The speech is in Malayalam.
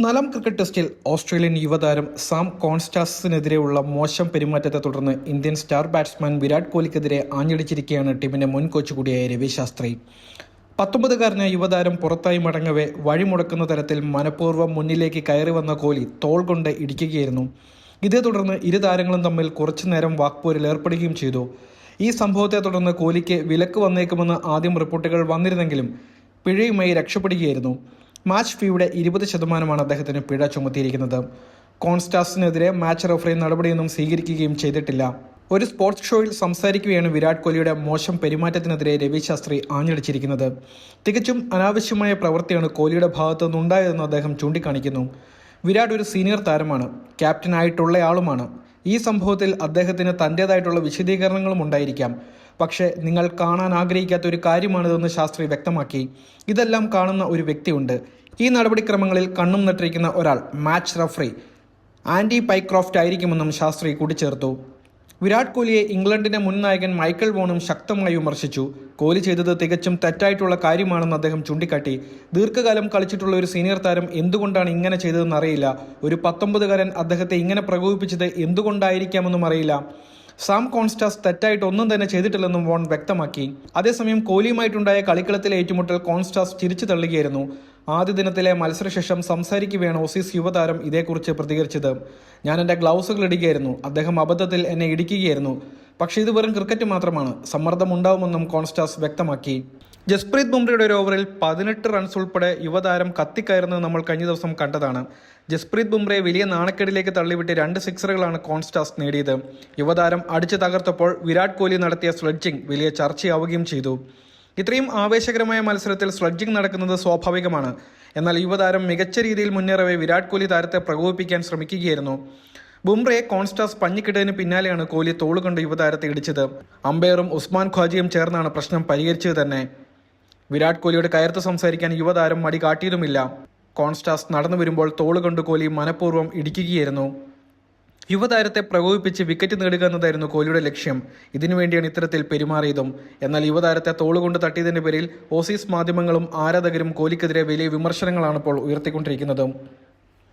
നാലാം ക്രിക്കറ്റ് ടെസ്റ്റിൽ ഓസ്ട്രേലിയൻ യുവതാരം സാം കോൺസ്റ്റാസിനെതിരെയുള്ള മോശം പെരുമാറ്റത്തെ തുടർന്ന് ഇന്ത്യൻ സ്റ്റാർ ബാറ്റ്സ്മാൻ വിരാട് കോഹ്ലിക്കെതിരെ ആഞ്ഞടിച്ചിരിക്കുകയാണ് ടീമിന്റെ മുൻ കോച്ച് കൂടിയായ രവി ശാസ്ത്രി. പത്തൊമ്പതുകാരനായ യുവതാരം പുറത്തായി മടങ്ങവെ വഴിമുടക്കുന്ന തരത്തിൽ മനഃപൂർവം മുന്നിലേക്ക് കയറി വന്ന കോഹ്ലി തോൾ കൊണ്ട് ഇടിക്കുകയായിരുന്നു. ഇതേ തുടർന്ന് ഇരു താരങ്ങളും തമ്മിൽ കുറച്ചുനേരം വാക്പോരിൽ ഏർപ്പെടുകയും ചെയ്തു. ഈ സംഭവത്തെ തുടർന്ന് കോഹ്ലിക്ക് വിലക്ക് വന്നേക്കുമെന്ന് ആദ്യം റിപ്പോർട്ടുകൾ വന്നിരുന്നെങ്കിലും പിഴയുമായി രക്ഷപ്പെടുകയായിരുന്നു. മാച്ച് ഫീയുടെ ഇരുപത് ശതമാനമാണ് അദ്ദേഹത്തിന് പിഴ ചുമത്തിയിരിക്കുന്നത്. കോൺസ്റ്റാസിനെതിരെ മാച്ച് റഫറി നടപടിയൊന്നും സ്വീകരിക്കുകയും ചെയ്തിട്ടില്ല. ഒരു സ്പോർട്സ് ഷോയിൽ സംസാരിക്കുകയാണ് വിരാട് കോഹ്ലിയുടെ മോശം പെരുമാറ്റത്തിനെതിരെ രവി ശാസ്ത്രി ആഞ്ഞടിച്ചിരിക്കുന്നത്. തികച്ചും അനാവശ്യമായ പ്രവൃത്തിയാണ് കോഹ്ലിയുടെ ഭാഗത്തു നിന്നുണ്ടായതെന്ന് അദ്ദേഹം ചൂണ്ടിക്കാണിക്കുന്നു. വിരാട് ഒരു സീനിയർ താരമാണ് ക്യാപ്റ്റനായിട്ടുള്ളയാളുമാണ് ഈ സംഭവത്തിൽ അദ്ദേഹത്തിന് തന്റേതായിട്ടുള്ള വിശദീകരണങ്ങളും ഉണ്ടായിരിക്കാം. പക്ഷേ നിങ്ങൾ കാണാൻ ആഗ്രഹിക്കാത്ത ഒരു കാര്യമാണിതെന്ന് ശാസ്ത്രി വ്യക്തമാക്കി. ഇതെല്ലാം കാണുന്ന ഒരു വ്യക്തിയുണ്ട്. ഈ നടപടിക്രമങ്ങളിൽ കണ്ണും നട്ടിരിക്കുന്ന ഒരാൾ മാച്ച് റഫറി. ആന്റി പൈക്രോഫ്റ്റ് ആയിരിക്കുമെന്നും ശാസ്ത്രി കൂട്ടിച്ചേർത്തു. വിരാട് കോഹ്ലിയെ ഇംഗ്ലണ്ടിന്റെ മുൻ നായകൻ മൈക്കൽ വോണും ശക്തമായി വിമർശിച്ചു. കോഹ്ലി ചെയ്തത് തികച്ചും തെറ്റായിട്ടുള്ള കാര്യമാണെന്ന് അദ്ദേഹം ചൂണ്ടിക്കാട്ടി. ദീർഘകാലം കളിച്ചിട്ടുള്ള ഒരു സീനിയർ താരം എന്തുകൊണ്ടാണ് ഇങ്ങനെ ചെയ്തതെന്ന് അറിയില്ല. ഒരു പത്തൊമ്പതുകാരൻ അദ്ദേഹത്തെ ഇങ്ങനെ പ്രകോപിപ്പിച്ചത് എന്തുകൊണ്ടായിരിക്കാമെന്നും അറിയില്ല. സാം കോൺസ്റ്റാസ് തെറ്റായിട്ട് ഒന്നും തന്നെ ചെയ്തിട്ടില്ലെന്നും വോൺ വ്യക്തമാക്കി. അതേസമയം കോഹ്ലിയുമായിട്ടുണ്ടായ കളിക്കളത്തിലെ ഏറ്റുമുട്ടൽ കോൺസ്റ്റാസ് തിരിച്ചു തള്ളുകയായിരുന്നു. ആദ്യ ദിനത്തിലെ മത്സരശേഷം സംസാരിക്കുകയാണ് ഓസീസ് യുവതാരം ഇതേക്കുറിച്ച് പ്രതികരിച്ചത്. ഞാൻ എന്റെ ഗ്ലൗസുകൾ ഇടുകയായിരുന്നു. അദ്ദേഹം അബദ്ധത്തിൽ എന്നെ ഇടിക്കുകയായിരുന്നു. പക്ഷേ ഇത് വെറും ക്രിക്കറ്റ് മാത്രമാണ്. സമ്മർദ്ദമുണ്ടാവുമെന്നും കോൺസ്റ്റാസ് വ്യക്തമാക്കി. ജസ്പ്രീത് ബുംറയുടെ ഒരു ഓവറിൽ പതിനെട്ട് റൺസ് ഉൾപ്പെടെ യുവതാരം കത്തിക്കയറുന്നത് നമ്മൾ കഴിഞ്ഞ ദിവസം കണ്ടതാണ്. ജസ്പ്രീത് ബുംറയെ വലിയ നാണക്കേടിലേക്ക് തള്ളിവിട്ട് രണ്ട് സിക്സറുകളാണ് കോൺസ്റ്റാസ് നേടിയത്. യുവതാരം അടിച്ചു തകർത്തപ്പോൾ വിരാട് കോഹ്ലി നടത്തിയ സ്ലെഡ്ജിംഗ് വലിയ ചർച്ചയാവുകയും ചെയ്തു. ഇത്രയും ആവേശകരമായ മത്സരത്തിൽ സ്ലെഡ്ജിംഗ് നടക്കുന്നത് സ്വാഭാവികമാണ്. എന്നാൽ യുവതാരം മികച്ച രീതിയിൽ മുന്നേറവെ വിരാട് കോഹ്ലി താരത്തെ പ്രകോപിപ്പിക്കാൻ ശ്രമിക്കുകയായിരുന്നു. ബുംറയെ കോൺസ്റ്റാസ് പഞ്ഞിക്കിട്ടതിന് പിന്നാലെയാണ് കോഹ്ലി തോളുകൊണ്ട് യുവതാരത്തെ ഇടിച്ചത്. അമ്പയറും ഉസ്മാൻ ഖ്വാജിയും ചേർന്നാണ് പ്രശ്നം പരിഹരിച്ചത് തന്നെ. വിരാട് കോഹ്ലിയോട് കയർത്ത് സംസാരിക്കാൻ യുവതാരം മടി കാട്ടിയതുമില്ല. കോൺസ്റ്റാസ് നടന്നു വരുമ്പോൾ തോൾ കണ്ടു കോഹ്ലി മനഃപൂർവം ഇടിക്കുകയായിരുന്നു. യുവതാരത്തെ പ്രകോപിപ്പിച്ച് വിക്കറ്റ് നേടുക എന്നതായിരുന്നു കോഹ്ലിയുടെ ലക്ഷ്യം. ഇതിനുവേണ്ടിയാണ് ഇത്തരത്തിൽ പെരുമാറിയതും. എന്നാൽ യുവതാരത്തെ തോളുകൊണ്ട് തട്ടിയതിന്റെ പേരിൽ ഓസീസ് മാധ്യമങ്ങളും ആരാധകരും കോഹ്ലിക്കെതിരെ വലിയ വിമർശനങ്ങളാണ് ഇപ്പോൾ ഉയർത്തിക്കൊണ്ടിരിക്കുന്നത്.